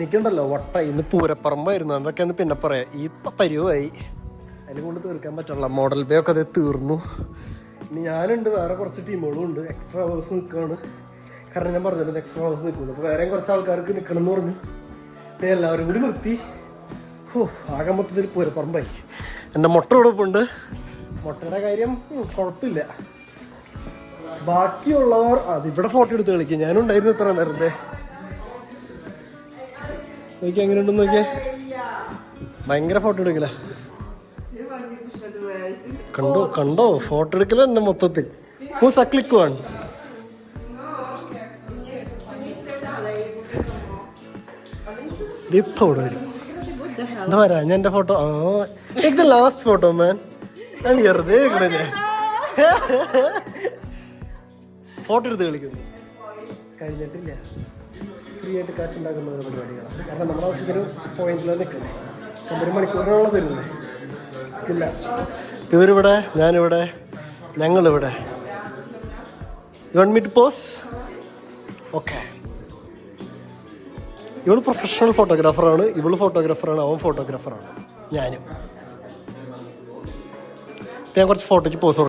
എനിക്കുണ്ടല്ലോ വട്ട. ഇന്ന് പൂരപ്പറമ്പായിരുന്നു. അതൊക്കെ ഒന്ന് പിന്നെ പറയാം. ഈ പരിവായി. അതിനെ കൊണ്ട് തീർക്കാൻ പറ്റുള്ള മോഡൽ ബേ ഒക്കെ അത് തീർന്നു. ഇനി ഞാനുണ്ട്. വേറെ കുറച്ച് ടീമുകളും ഉണ്ട്. എക്സ്ട്രാ ഹവേഴ്സ് നിൽക്കുകയാണ് കാരണം ഞാൻ പറഞ്ഞത് എക്സ്ട്രാ ഹവേഴ്സ് നിൽക്കുന്നു. അപ്പോൾ വേറെയും കുറച്ച് ആൾക്കാർക്ക് നിൽക്കണം എന്ന് പറഞ്ഞു. എല്ലാവരും കൂടി നിർത്തി. ഹോ ആകെ മൊത്തത്തിൽ പൂരപ്പറമ്പായി. എന്റെ മുട്ട ഉടുപ്പുണ്ട് മുട്ടയുടെ കാര്യം കുഴപ്പമില്ല. ബാക്കിയുള്ളവർ അതിവിടെ ഫോട്ടോ എടുത്ത് കളിക്കും. ഞാനുണ്ടായിരുന്നു ഇത്ര നേരത്തെ. നോക്കി എങ്ങനെയുണ്ടെന്ന് നോക്കിയേ? ഭയങ്കര ഫോട്ടോ എടുക്കല. കണ്ടോ കണ്ടോ? ഫോട്ടോ എടുക്കല എന്നെ മൊത്തത്തിൽ. മൂസ ക്ലിക്ക് വേണം ഇപ്പൊ ഇവിടെ വരും. എന്താ ഞാൻ എന്റെ ഫോട്ടോ ആ ലാസ്റ്റ് ഫോട്ടോ മാൻ ഞാൻ വെറുതെ ഫോട്ടോ എടുത്ത് കളിക്കുന്നു. കഴിഞ്ഞിട്ടില്ല. ഫ്രീ ആയിട്ട് കാശ് ഉണ്ടാക്കുന്ന ഒരു പരിപാടികളാണ് കാരണം നമ്മുടെ ആവശ്യത്തിന് പോയിന്റിൽ നിൽക്കണേ ഒരു മണിക്കൂറിനുള്ള തരുന്നത് സ്കില്ല ഇവരിവിടെ ഞാനിവിടെ ഞങ്ങളിവിടെ. ഗവൺമെന്റ് പോസ് ഓക്കെ ഇവൾ പ്രൊഫഷണൽ ഫോട്ടോഗ്രാഫറാണ് ഇവൾ ഫോട്ടോഗ്രാഫറാണ് അവൻ ഫോട്ടോഗ്രാഫറാണ് ഞാനും. ഞാൻ കുറച്ച് ഫോട്ടോയ്ക്ക് പോസ്